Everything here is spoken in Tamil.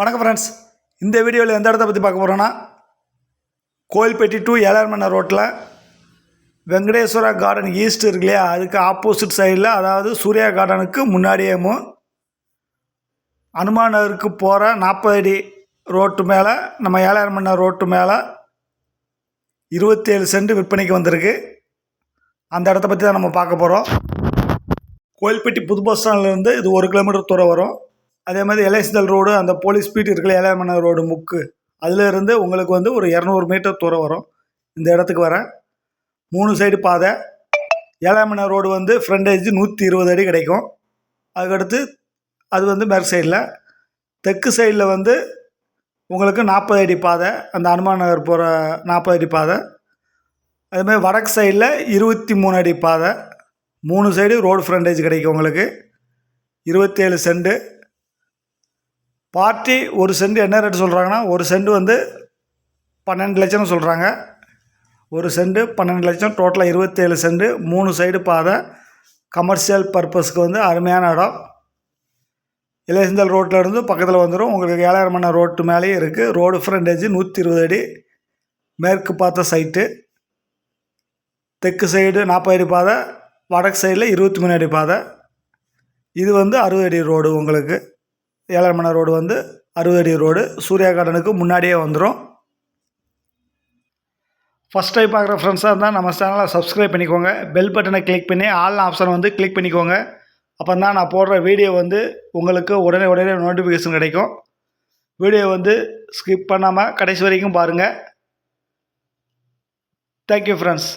வணக்கம் ஃப்ரெண்ட்ஸ் இந்த வீடியோவில் எந்த இடத்த பற்றி பார்க்க போகிறோன்னா கோயில்பேட்டி டு ஏழார்மண்ண ரோட்டில் வெங்கடேஸ்வரா கார்டன் ஈஸ்ட் இருக்கு இல்லையா அதுக்கு ஆப்போசிட் சைடில் அதாவது சூர்யா கார்டனுக்கு முன்னாடியேமோ அனுமான் நகருக்கு போகிற நாற்பது அடி ரோட்டு மேலே நம்ம ஏழாயிரமண்ண ரோட்டு மேலே இருபத்தேழு சென்ட் விற்பனைக்கு வந்திருக்கு. அந்த இடத்த பற்றி தான் நம்ம பார்க்க போகிறோம் கோயில்பட்டி புது பஸ் ஸ்டாண்ட்லேருந்து இது ஒரு கிலோமீட்டர் தூரம் வரும். அதே மாதிரி எல்ஐசிதல் ரோடு அந்த போலீஸ் ஸ்பீட் இருக்குல்ல ஏழாமண்ண ரோடு முக்கு. அதிலிருந்து உங்களுக்கு வந்து ஒரு இரநூறு மீட்டர் தூரம் வரும். இந்த இடத்துக்கு வர. மூணு சைடு பாதை. ஏழாமண்ண ரோடு வந்து ஃப்ரண்டேஜ் நூற்றி இருபது அடி கிடைக்கும். அதுக்கடுத்து அது வந்து மேற்கு சைடில் தெற்கு சைடில் வந்து உங்களுக்கு நாற்பது அடி பாதை. அந்த அனுமான் நகர் போகிற நாற்பது அடி பாதை. அதுமாதிரி வடக்கு சைடில் இருபத்தி மூணு அடி பாதை. மூணு சைடு ரோடு ஃப்ரண்டேஜ் கிடைக்கும் உங்களுக்கு. இருபத்தேழு சென்ட்டு பார்ட்டி ஒரு சென்ட் என்ன ரேட் சொல்கிறாங்கன்னா ஒரு சென்ட் வந்து பன்னெண்டு லட்சம்னு சொல்கிறாங்க ஒரு சென்ட் பன்னெண்டு லட்சம் டோட்டலாக இருபத்தேழு சென்ட். மூணு சைடு பாதை கமர்ஷியல் பர்பஸ்க்கு வந்து அருமையான இடம். இளையசந்தல் ரோட்டில் இருந்து பக்கத்தில் வந்துடும் உங்களுக்கு ஏழாயிரம் மணி ரோட்டு மேலேயே இருக்குது ரோடு ஃப்ரண்டேஜ் நூற்றி இருபது அடி. மேற்கு பார்த்த சைட்டு தெற்கு சைடு நாற்பது அடி பாதை. வடக்கு சைடில் இருபத்தி மூணு அடி பாதை. இது வந்து அறுபது அடி ரோடு உங்களுக்கு. ஏழரை மணி ரோடு வந்து அறுபது அடி ரோடு. சூர்யா கார்டனுக்கு முன்னாடியே வந்துடும் ஃபஸ்ட் டைம் பார்க்குற ஃப்ரெண்ட்ஸாக இருந்தால் நம்ம சேனலை சப்ஸ்கிரைப் பண்ணிக்கோங்க. பெல் பட்டனை கிளிக் பண்ணி ஆல் ஆப்ஷன் வந்து கிளிக் பண்ணிக்கோங்க. அப்போ தான் நான் போடுற வீடியோ வந்து உங்களுக்கு உடனே உடனே நோட்டிஃபிகேஷன் கிடைக்கும். வீடியோ வந்து ஸ்கிப் பண்ணாமல் கடைசி வரைக்கும் பாருங்கள் தேங்க்யூ ஃப்ரெண்ட்ஸ்